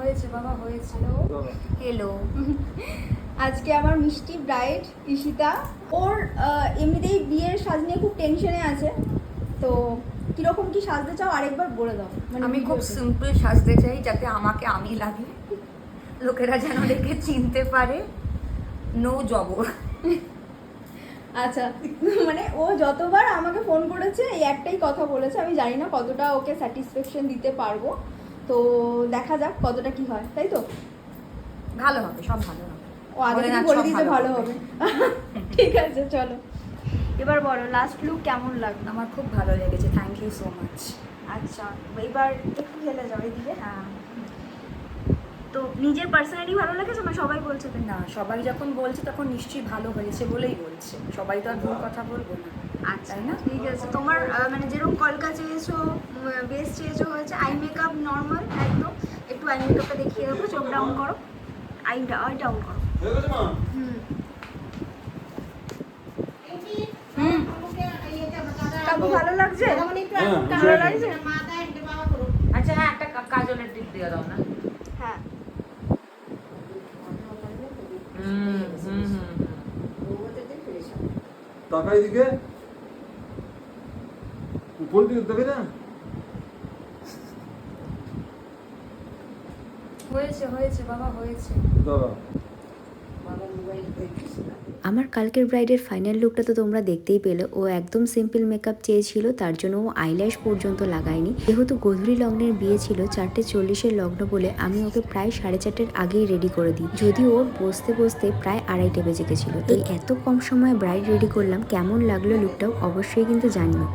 হয়েছে বাবা হয়েছে হ্যালো আজকে আমার মিষ্টি ব্রাইড ঈশিতা। ওর এমনিতেই বিয়ের সাজ নিয়ে খুব টেনশনে আছে। তো কীরকম কি সাজতে চাও আরেকবার বলে দাও। মানে আমি খুব সিম্পল সাজতে চাই যাতে আমাকে আমি লাগে। লোকেরা যেন দেখে চিনতে পারে। নো জবর। আচ্ছা মানে ও যতবার আমাকে ফোন করেছে এই একটাই কথা বলেছে। আমি জানি না কতটা ওকে স্যাটিসফ্যাকশন দিতে পারব। তো দেখা যাক কতটা কি হয় তাই তো? ভালো হবে সব ভালো হবে। ও আগে বলে দিতে ভালো হবে। ঠিক আছে চলো। এবার বলো লাস্ট লুক কেমন লাগল? আমার খুব ভালো লেগেছে থ্যাংক ইউ সো মাচ আচ্ছা এবার একটু খেলে যাও এদিকে হ্যাঁ। তো নিজের পার্সোনালি ভালো লেগেছে না সবাই বলছে তো। না সবাই যখন বলছে তখন নিশ্চয়ই ভালো হয়েছে বলেই বলছে। সবাই তো আর ভুল কথা বলব না। আচ্ছা না? ঠিক আছে। তোমার মানে যেরকম কলকা চেয়েছো বেস চেয়েছো হয়েছে আই মেকআপ নর্মাল একদম। একটু আই মেকআপটা দেখিয়ে দেবো চোখ ডাউন করো। আইটা আই ডাউন করো। হুম। হুম। কাকু ভালো লাগছে? ভালো লাগছে? আচ্ছা হ্যাঁ একটা কাজলের টিপ দিয়ে দাও না। হ্যাঁ হুম হুম হুম তাকাই দিকে উপর দিকে দেখে না। হয়েছে হয়েছে বাবা হয়েছে। দাঁড়া আমার কালকের ব্রাইডের ফাইনাল লুকটা তো তোমরা দেখতেই পেলে। ও একদম সিম্পল মেকআপ চেয়েছিল, তার জন্য ও আইল্যাশ পর্যন্ত লাগায়নি। যেহেতু গধূলি লগ্নের বিয়ে ছিল, চারটে চল্লিশের লগ্ন বলে আমি ওকে প্রায় সাড়ে চারটের আগেই রেডি করে দিই। যদি ওর বসতে বসতে প্রায় আড়াইটে বেজে গেছিল। এই এত কম সময়ে ব্রাইড রেডি করলাম, কেমন লাগল লুকটাও অবশ্যই কিন্তু জানিও।